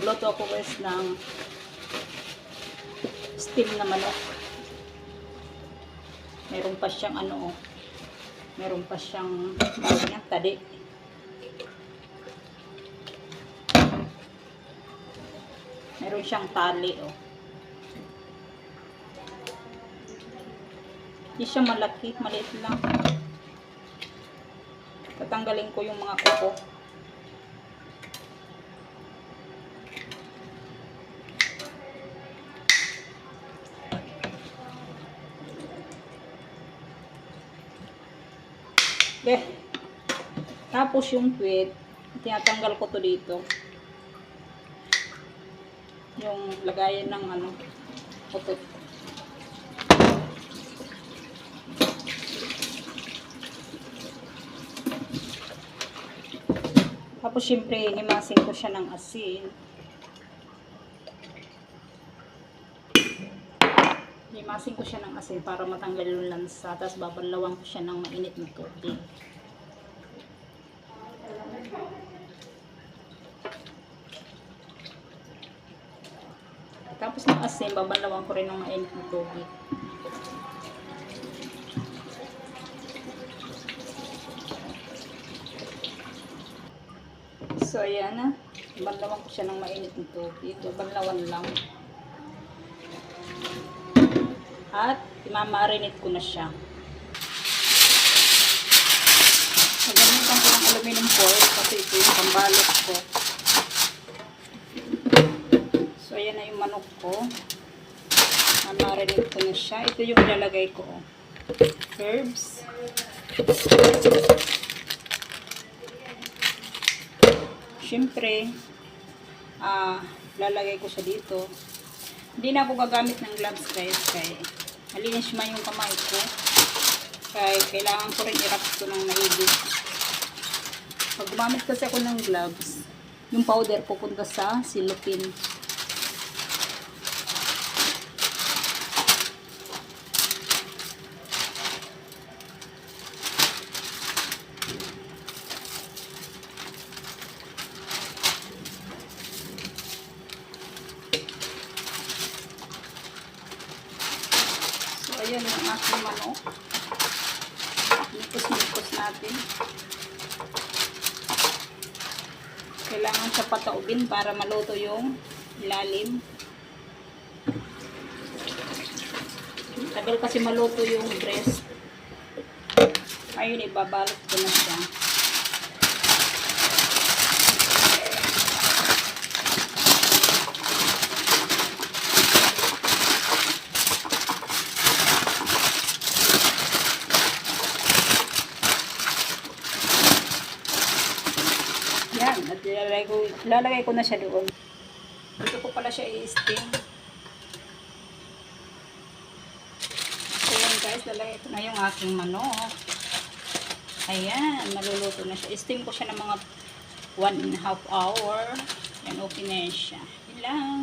Nagluto ako guys ng steam na manok. Meron pa siyang ano oh. Meron pa siyang niya, tadi. Meron siyang tali oh. Hindi siya malaki, maliit lang. Tatanggalin ko yung mga kuko. Okay. Tapos yung tweet, tinatanggal ko to dito. Yung lagayan ng ano, putot. Tapos syempre, himasin ko siya ng asin. Himasin ko siya ng asin para matanggal yung lansa. Tapos babalawan ko siya ng mainit na tubig. Tapos ng asin, babalawan ko rin ng mainit na tubig. So, ayan na. Banlawan ko siya ng mainit na tubig. Banlawan lang. At, imamarinate ko na siya. Nagamitan ko ng aluminum foil kasi ito yung pambalot ko. So, ayan na yung manok ko. Mamarinate ko na siya. Ito yung ilalagay ko. oh. Herbs. Siyempre, ah, lalagay ko siya dito. Hindi na ako gagamit ng gloves guys kay malinis man yung kamay ko. Kaya kailangan ko rin i-wrap ito ng maigi. Pag gumamit kasi ako ng gloves, yung powder pupunta sa silupin. So, ayan yung aking manok. Nikos-nikos natin. Kailangan siya pataubin para maluto yung ilalim. Tagal kasi maluto yung breast. Ayun, ibabalot ko na siya. Yan, at ilalagay ko, ilalagay ko na siya doon. Dito ko pala siya i-steam. So yan guys, lalagay ko na yung aking manok. Ayan, maluluto na siya. I-steam ko siya ng mga 1 and a half hour. Yan, okay na yan siya. Yun lang.